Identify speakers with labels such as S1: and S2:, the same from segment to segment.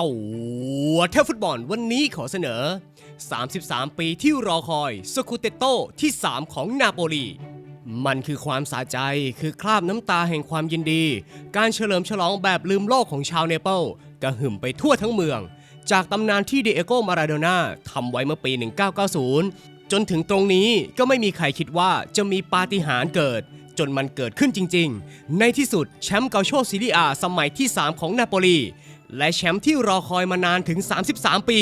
S1: ตัวเทพฟุตบอลวันนี้ขอเสนอ 33 ปีที่รอคอยสคูเตโตที่ 3 ของนาโปลีมันคือความสาใจคือคราบน้ำตาแห่งความยินดี การเฉลิมฉลองแบบลืมโลกของชาวเนเปิลกระหึ่มไปทั่วทั้งเมือง จากตำนานที่เดเอโกมาราโดน่าทำไว้เมื่อปี 1990 จนถึงตรงนี้ก็ไม่มีใครคิดว่าจะมีปาฏิหาริย์เกิด จนมันเกิดขึ้นจริง ๆ ในที่สุดแชมป์เกาโชซีรีอาสมัยที่ 3 ของนาโปลี และแชมป์ที่รอคอยมานานถึง 33 ปี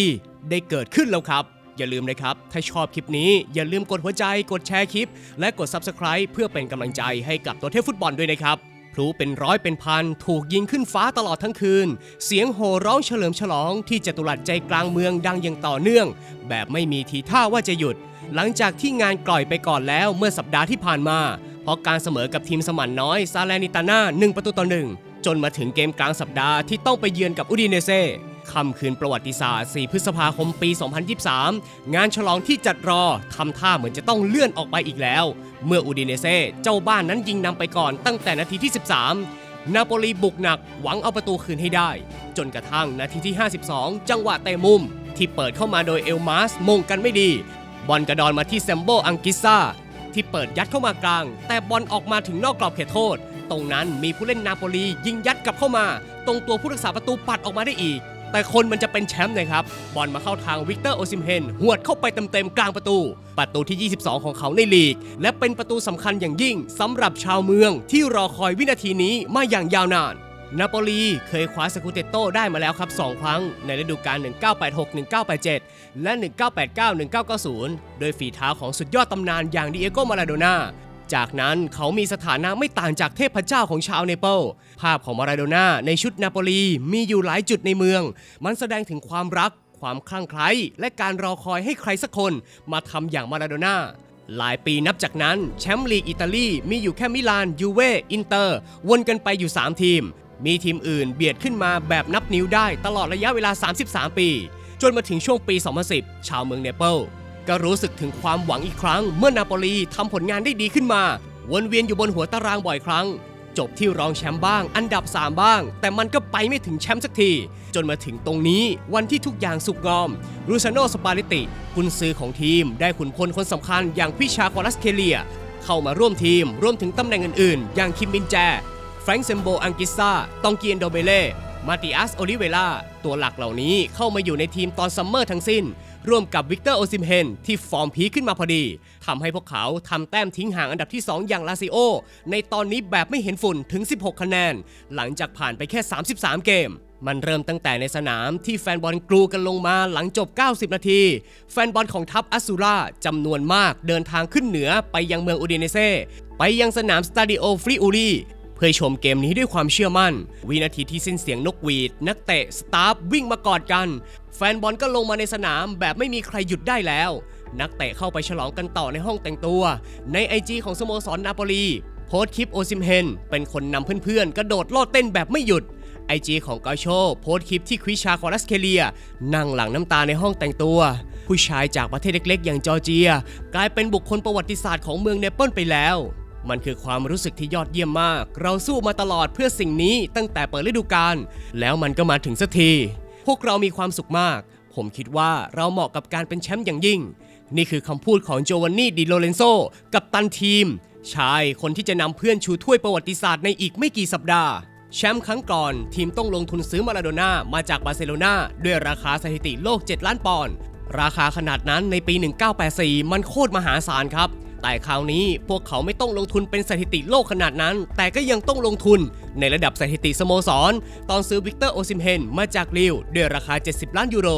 S1: ได้เกิดขึ้นแล้วครับ อย่าลืมนะครับ ถ้าชอบคลิปนี้อย่าลืมกดหัวใจ กดแชร์คลิป และกด Subscribe เพื่อเป็นกำลังใจให้กับตัวเทพฟุตบอลด้วยนะครับพลุเป็นร้อยเป็นพัน ถูกยิงขึ้นฟ้าตลอดทั้งคืน เสียงโห่ร้องเฉลิมฉลองที่จตุรัสใจกลางเมืองดังอย่างต่อเนื่อง แบบไม่มีทีท่าว่าจะหยุด หลังจากที่งานกล่อยไปก่อนแล้วเมื่อสัปดาห์ที่ผ่านมา เพราะการเสมอกับทีมสมันน้อยซาเลนิตาน่า1ประตูต่อหนึ่ง จนมาถึงเกมกลางสัปดาห์ที่ต้องไปเยือนกับอุดิเนเซ่ค่ำคืนประวัติศาสตร์ 4 พฤษภาคมปี 2023 งานฉลองที่จัดรอทำท่าเหมือนจะต้องเลื่อนออกไปอีกแล้ว เมื่ออุดิเนเซ่เจ้าบ้านนั้นยิงนำไปก่อนตั้งแต่นาทีที่ 13 นาโปลีบุกหนักหวังเอาประตูคืนให้ได้ จนกระทั่งนาทีที่ 52 จังหวะเตะมุม ที่เปิดเข้ามาโดยเอลมาสมงกันไม่ดี บอลกระดอนมาที่แซมโบอังกิซ่าที่เปิดยัดเข้ามากลาง แต่บอลออกมาถึงนอกกรอบเขตโทษ ตรงนั้นมีผู้เล่นนาโปลียิงยัดกลับเข้ามา ตรงตัวผู้รักษาประตูปัดออกมาได้อีก แต่คนมันจะเป็นแชมป์นะครับ บอลมาเข้าทางวิกเตอร์โอซิมเฮนหวดเข้าไปเต็มๆกลางประตู ประตูที่ 22 ของเขาในลีก และเป็นประตูสำคัญอย่างยิ่งสำหรับชาวเมืองที่รอคอยวินาทีนี้มาอย่างยาวนานนาโปลีเคยคว้าสกูเตโต้ได้มาแล้วครับ 2 ครั้ง ในฤดูกาล 1986-1987 และ 1989-1990 โดยฝีเท้าของสุดยอดตำนานอย่างดิเอโกมาราโดนา จากนั้นเขามีสถานะไม่ต่างจากเทพเจ้าของชาวเนเปิลภาพของมาราโดน่าในชุดนาโปลีมีอยู่หลายจุดในเมือง มันแสดงถึงความรัก ความคลั่งไคล้และการรอคอยให้ใครสักคนมาทำอย่างมาราโดน่าหลายปีนับจากนั้นแชมป์ลีกอิตาลีมีอยู่แค่มิลาน ยูเว่อินเตอร์ วนกันไปอยู่ 3 ทีม มีทีมอื่นเบียดขึ้นมาแบบนับนิ้วได้ตลอดระยะเวลา 33 ปี จนมาถึงช่วงปี 2010 ชาวเมืองเนเปิล ก็รู้สึกถึงความหวังอีกครั้ง เมื่อนาโปลีทำผลงานได้ดีขึ้นมา วนเวียนอยู่บนหัวตารางบ่อยครั้ง จบที่รองแชมป์บ้าง อันดับ 3 บ้าง แต่มันก็ไปไม่ถึงแชมป์สักที จนมาถึงตรงนี้วันที่ทุกอย่างสุกงอมรูซาโนสปาริติกุนซือของทีม ได้ขุนพลคนสำคัญอย่างพิชาควอลัสเคเลีย เข้ามาร่วมทีมรวมถึงตำแหน่งอื่นๆ อย่างคิมบินแจแฟรงค์เซมโบอังกิซ่าตองเกียนโดเบเล่มาติอัสโอลิเวล่าตัวหลักเหล่านี้เข้ามาอยู่ในทีมตอนซัมเมอร์ทั้งสิ้น ร่วมกับวิกเตอร์โอซิมเฮนที่ฟอร์มพีขึ้นมาพอดีทำให้พวกเขาทำแต้มทิ้งห่างอันดับที่ 2 อย่างลาซิโอ ในตอนนี้แบบไม่เห็นฝุ่นถึง 16 คะแนน หลังจากผ่านไปแค่ 33 เกมมันเริ่มตั้งแต่ในสนามที่แฟนบอลกรูกันลงมาหลังจบ 90 นาที แฟนบอลของทัพอัสซูราจำนวนมากเดินทางขึ้นเหนือไปยังเมืองอูดิเนเซ ไปยังสนามสตาดิโอฟริอูรี พื่อชมเกมนี้ด้วยความเชื่อมั่น วินาทีที่สิ้นเสียงนกหวีด นักเตะสตาฟวิ่งมากอดกัน แฟนบอลก็ลงมาในสนามแบบไม่มีใครหยุดได้แล้ว นักเตะเข้าไปฉลองกันต่อในห้องแต่งตัว ในไอจีของสโมสรนาโปลีโพสคลิปโอซิมเฮนเป็นคนนำเพื่อนๆ กระโดดโลดเต้นแบบไม่หยุดไอจีของกาโชโพสคลิปที่ควิชาคอรัสเคเลีย นั่งหลังน้ำตาในห้องแต่งตัว ผู้ชายจากประเทศเล็กๆ อย่างจอร์เจีย กลายเป็นบุคคลประวัติศาสตร์ของเมืองเนเปิลไปแล้ว มันคือความรู้สึกที่ยอดเยี่ยมมาก เราสู้มาตลอดเพื่อสิ่งนี้ตั้งแต่เปิดฤดูกาลแล้วมันก็มาถึงสักที พวกเรามีความสุขมาก ผมคิดว่าเราเหมาะกับการเป็นแชมป์อย่างยิ่ง นี่คือคำพูดของโจวานนี่ดิโลเรนโซกับตันทีม ชายคนที่จะนำเพื่อนชูถ้วยประวัติศาสตร์ในอีกไม่กี่สัปดาห์แชมป์ครั้งก่อน ทีมต้องลงทุนซื้อมาราโดน่ามาจากบาร์เซโลนาด้วยราคาสถิติโลก 7 ล้านปอนด์ราคาขนาดนั้นในปี 1984 มันโคตรมหาศาลครับ แต่คราวนี้พวกเขาไม่ต้องลงทุนเป็นสถิติโลกขนาดนั้น แต่ก็ยังต้องลงทุนในระดับสถิติสโมสร ตอนซื้อวิกเตอร์โอซิมเฮนมาจากลิวด้วยราคา 70 ล้านยูโร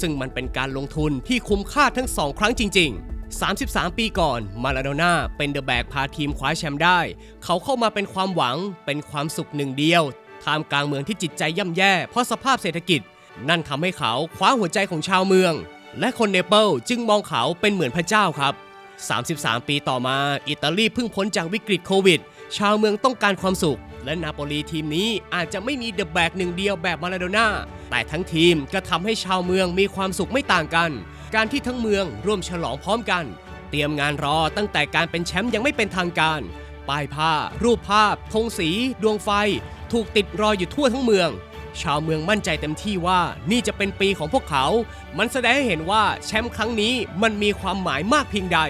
S1: ซึ่งมันเป็นการลงทุนที่คุ้มค่าทั้งสองครั้งจริง ๆ33 ปีก่อน มาลาโดน่าเป็นเดอะแบกพาทีมคว้าแชมป์ได้ เขาเข้ามาเป็นความหวัง เป็นความสุขหนึ่งเดียว ท่ามกลางเมืองที่จิตใจย่ำแย่ เพราะสภาพเศรษฐกิจ นั่นทำให้เขาคว้าหัวใจของชาวเมือง และคนเนเปิลจึงมองเขาเป็นเหมือนพระเจ้าครับ 33 ปีต่อมาอิตาลีเพิ่งพ้นจากวิกฤตโควิด ชาวเมืองต้องการความสุข และนาโปลีทีมนี้อาจจะไม่มีเดอะแบกหนึ่งเดียวแบบมาราโดน่าแต่ทั้งทีมก็ทำให้ชาวเมืองมีความสุขไม่ต่างกัน การที่ทั้งเมืองร่วมฉลองพร้อมกัน เตรียมงานรอตั้งแต่การเป็นแชมป์ยังไม่เป็นทางการ ป้ายผ้า รูปภาพธงสี ดวงไฟ ถูกติดรออยู่ทั่วทั้งเมือง ชาวเมืองมั่นใจเต็มที่ว่านี่จะเป็นปีของพวกเขา มันแสดงให้เห็นว่าแชมป์ครั้งนี้มันมีความหมายมากเพียงใด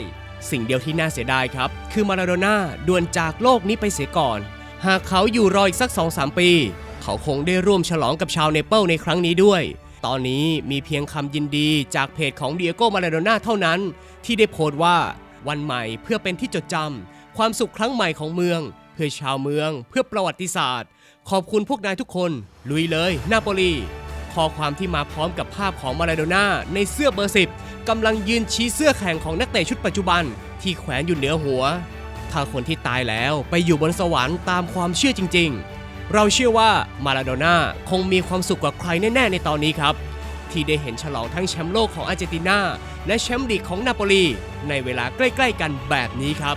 S1: สิ่งเดียวที่น่าเสียดายครับ คือมาราโดน่าด่วนจากโลกนี้ไปเสียก่อน หากเขาอยู่รออีกสัก2-3ปี เขาคงได้ร่วมฉลองกับชาวเนเปิลในครั้งนี้ด้วย ตอนนี้มีเพียงคำยินดีจากเพจของเดียโกมาราโดน่าเท่านั้น ที่ได้โพสต์ว่าวันใหม่เพื่อเป็นที่จดจำความสุขครั้งใหม่ของเมือง เพื่อชาวเมือง เพื่อประวัติศาสตร์ ขอบคุณพวกนายทุกคน ลุยเลยนาโปลีข้อความที่มาพร้อมกับภาพของมาราโดน่าในเสื้อเบอร์สิบกำลังยืนชี้เสื้อแข่งของนักเตะชุดปัจจุบัน ที่แขวนอยู่เหนือหัว ถ้าคนที่ตายแล้วไปอยู่บนสวรรค์ตามความเชื่อจริง ๆ เราเชื่อว่ามาราโดน่าคงมีความสุขกว่าใครแน่ ๆ ในตอนนี้ครับ ที่ได้เห็นฉลองทั้งแชมป์โลกของอาร์เจนตินาและแชมป์ลีกของนาโปลีในเวลาใกล้ ๆ กันแบบนี้ครับ